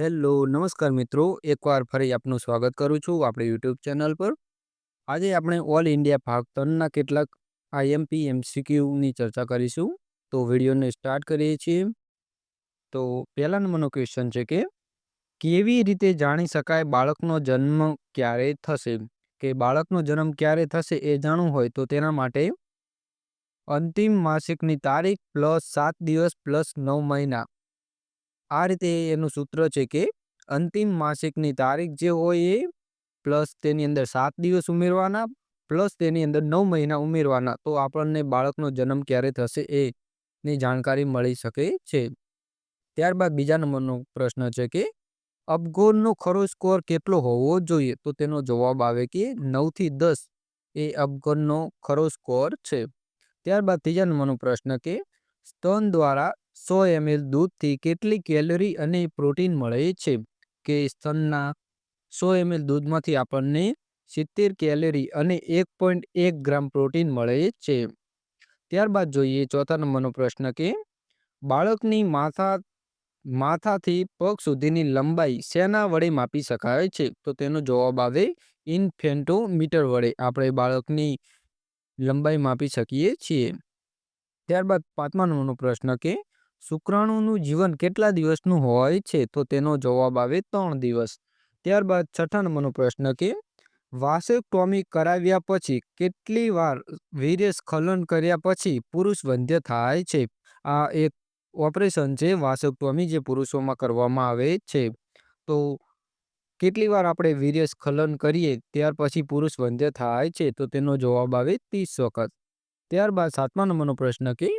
Hello, નમસ્કાર મિત્રો. એકવાર ફરી આપનું સ્વાગત કરું છું આપણી યુટ્યુબ ચેનલ પર. આજે આપણે ઓલ ઇન્ડિયા ભાગ ત્રણના કેટલાક આઈએમપી એમસીક્યુની ચર્ચા કરીશું. તો વિડીયોને સ્ટાર્ટ કરીએ છીએ. તો પહેલા નંબરનો ક્વેશ્ચન છે કે, કેવી રીતે જાણી શકાય બાળકનો જન્મ ક્યારે થશે? કે બાળકનો જન્મ ક્યારે થશે એ જાણવું હોય તો તેના માટે અંતિમ માસિકની તારીખ પ્લસ સાત દિવસ પ્લસ નવ મહિના. આ રીતે એનું સૂત્ર છે કે અંતિમ માસિકની તારીખ જે હોય એ પ્લસ તેની અંદર સાત દિવસ ઉમેરવાના, પ્લસ તેની અંદર નવ મહિના ઉમેરવાના. તો આપણને બાળકનો જન્મ ક્યારે થશે એની જાણકારી મળી શકે છે. ત્યારબાદ બીજા નંબરનો પ્રશ્ન છે કે અબગોરનો ખરો સ્કોર કેટલો હોવો જોઈએ? તો તેનો જવાબ આવે કે નવથી દસ એ અબગોરનો ખરો સ્કોર છે. ત્યારબાદ ત્રીજા નંબરનો પ્રશ્ન કે સ્તન દ્વારા સો એમએલ દૂધથી કેટલી કેલરી અને પ્રોટીન મળે છે? કે સ્તનના? સો એમએલ દૂધમાંથી આપણને સિત્તેર કેલરી અને એક પોઈન્ટ એક ગ્રામ પ્રોટીન મળે છે. ત્યારબાદ જોઈએ ચોથા નંબરનો પ્રશ્ન કે, બાળકની માથા, માથાથી પગ સુધીની લંબાઈ શેના વડે માપી શકાય છે? તો તેનો જવાબ આવે ઇન્ફેન્ટોમીટર વડે. આપણે બાળકની લંબાઈ માપી શકીએ છીએ. ત્યારબાદ પાંચમા નંબરનો પ્રશ્ન કે શુક્રાણુનું જીવન કેટલા દિવસનું હોય છે? તો તેનો જવાબ આવે ત્રણ દિવસ. ત્યારબાદ છઠ્ઠા નંબરનો પ્રશ્ન કે વાસેક્ટોમી કરાવ્યા પછી કેટલી વાર વીર્ય સ્ખલન કર્યા પછી પુરુષ વંધ્ય થાય છે? આ એક ઓપરેશન છે વાસેક્ટોમી જે પુરુષોમાં કરવામાં આવે છે. તો કેટલી વાર આપણે વીર્ય સ્ખલન કરીએ ત્યાર પછી પુરુષ વંધ્ય થાય છે? તો તેનો જવાબ આવે ત્રીસ વખત. ત્યારબાદ સાતમા નંબરનો પ્રશ્ન કે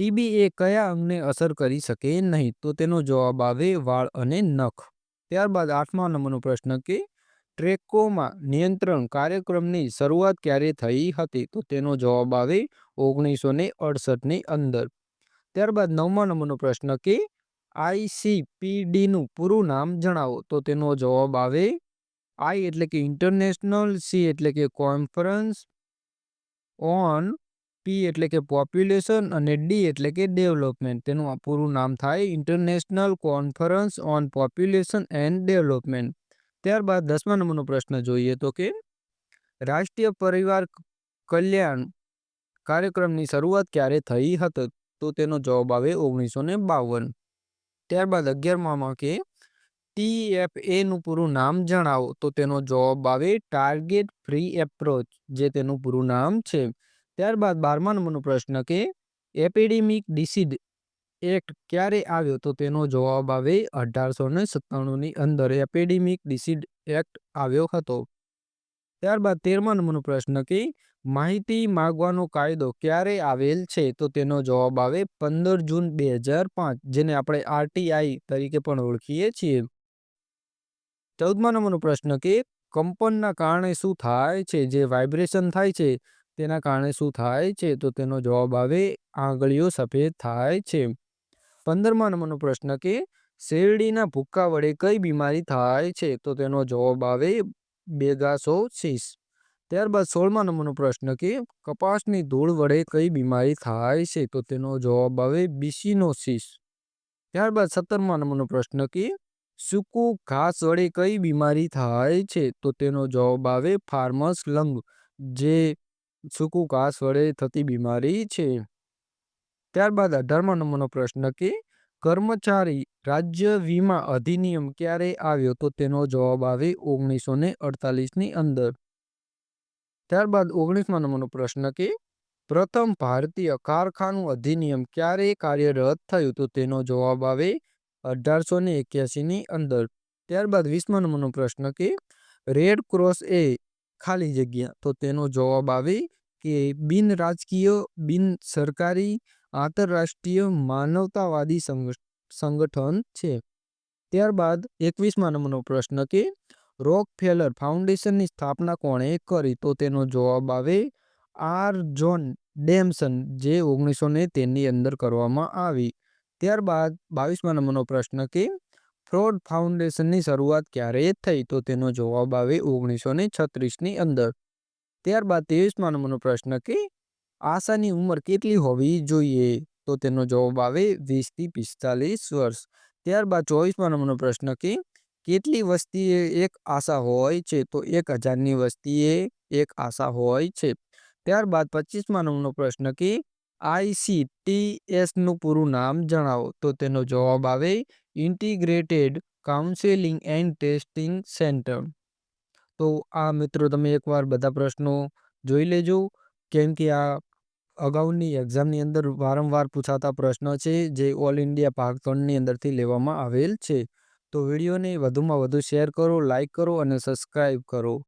ટીબી એ કયા અંગને અસર કરી શકે નહીં? તો તેનો જવાબ આવે વાળ અને નખ. ત્યારબાદ આઠમા નંબરનો પ્રશ્ન કે ટ્રેકોમાં નિયંત્રણ કાર્યક્રમની શરૂઆત ક્યારે થઈ હતી? તો તેનો જવાબ આવે ઓગણીસો ને અડસઠની અંદર. ત્યારબાદ નવમા નંબરનો પ્રશ્ન કે આઈસીપીડીનું પૂરું નામ જણાવો. તો તેનો જવાબ આવે આઈ એટલે કે ઇન્ટરનેશનલ સી એટલે કે કોન્ફરન્સ ઓન પી એટલે કે પોપ્યુલેશન અને ડી એટલે કે ડેવલપમેન્ટ તેનું પૂરું નામ થાય international conference on population and development ત્યારબાદ દસમા નંબરનો પ્રશ્ન જોઈએ તો કે રાષ્ટ્રીય પરિવાર કલ્યાણ કાર્યક્રમની શરૂઆત ક્યારે થઈ હતી? તો તેનો જવાબ આવે ઓગણીસો ને બાવન. ત્યારબાદ અગિયારમાં કે ટી એફ એનું પૂરું નામ જણાવો. તો તેનો જવાબ આવે ટાર્ગેટ ફ્રી એપ્રોચ જે તેનું પૂરું નામ છે. ત્યારબાદ બારમા નંબરનો પ્રશ્ન કે એપિડેમિક ડિસીડ એક્ટ ક્યારે આવ્યો? તો તેનો જવાબ આવે અઢારસો ને સત્તાણુંની અંદર એપિડેમિક ડિસીડ એક્ટ આવ્યો હતો. ત્યારબાદ તેરમા નંબરનો પ્રશ્ન કે માહિતી માગવાનો કાયદો ક્યારે આવેલ છે? તો તેનો જવાબ આવે પંદર જૂન બે હજાર પાંચ, જેને આપણે આરટીઆઈ તરીકે પણ ઓળખીએ છીએ. ચૌદમા નંબરનો પ્રશ્ન કે કંપનના કારણે શું થાય છે? જે વાઇબ્રેશન થાય છે? તેના કારણે શું થાય છે? તો તેનો જવાબ આવે, આંગળીઓ સફેદ થાય છે. પંદરમા નંબરનો પ્રશ્ન કે, શેરડીના ભૂક્કા વડે કઈ બીમારી થાય છે? તો તેનો જવાબ આવે, બેગાસોસિસ. ત્યારબાદ સોળમા નંબરનો પ્રશ્ન કે, કપાસની ધૂળ વડે કઈ બીમારી થાય છે? તો તેનો જવાબ આવે, બિસિનોસિસ. ત્યારબાદ સત્તરમા નંબરનો પ્રશ્ન કે, સૂકું ઘાસ વડે કઈ બીમારી થાય છે? તો તેનો જવાબ આવે, ફાર્મસ લંગ. જે સૂકું ઘાસ વડે થતી બીમારી છે. ત્યારબાદ અઢારમા નંબરનો પ્રશ્ન કે, કર્મચારી રાજ્ય વીમા અધિનિયમ ક્યારે આવ્યો? તો તેનો જવાબ આવે ઓગણીસો ને અડતાલીસની અંદર. ત્યારબાદ ઓગણીસમા નંબરનો પ્રશ્ન કે, પ્રથમ ભારતીય કારખાનું અધિનિયમ ક્યારે કાર્યરત થયું? તો તેનો જવાબ આવે અઢારસો ને એક્યાસીની અંદર. ત્યારબાદ વીસમા નંબરનો પ્રશ્ન કે રેડ ક્રોસ એ ખાલી જગ્યા. તો તેનો જવાબ આવે કે બિન રાજકીય, બિન સરકારી, આંતરરાષ્ટ્રીય માનવતાવાદી સંગઠન છે. ત્યારબાદ એકવીસમા નંબરનો પ્રશ્ન કે રોક ફેલર ફાઉન્ડેશનની સ્થાપના કોણે કરી? તો તેનો જવાબ આવે આર જોન ડેમસન જે ઓગણીસો ને તેની અંદર કરવામાં આવી. ત્યારબાદ બાવીસમા નંબરનો પ્રશ્ન કે ફ્રોડ ફાઉન્ડેશનની શરૂઆત ક્યારે થઈ તો તેનો જવાબ આવે ઓગણીસો ને છત્રીસની અંદર. ત્યારબાદ ત્રેવીસમા નંબરનો પ્રશ્ન કે આશાની ઉંમર કેટલી હોવી જોઈએ? તો તેનો જવાબ આવે વીસથી પિસ્તાલીસ વર્ષ. ત્યારબાદ ચોવીસમાં નંબરનો પ્રશ્ન કે કેટલી વસ્તીએ એક આશા હોય છે? તો એક હજારની વસ્તીએ એક આશા હોય છે. ત્યારબાદ પચીસમાં નંબરનો પ્રશ્ન કે આઈસીટીએસનું પૂરું નામ જણાવો. તો તેનો જવાબ આવે, integrated counselling and testing centre. તો આ મિત્રો તમે એકવાર બધા પ્રશ્નો જોઈ લેજો. કેમ કે આ અગાઉની એક્ઝામની અંદર વારંવાર પૂછાતા પ્રશ્નો છે, જે ઓલ ઇન્ડિયા ભાગ ત્રણની અંદરથી લેવામાં આવેલ છે. તો વિડીયોને વધુમાં વધુ શેર કરો, લાઈક કરો અને સબસ્ક્રાઈબ કરો.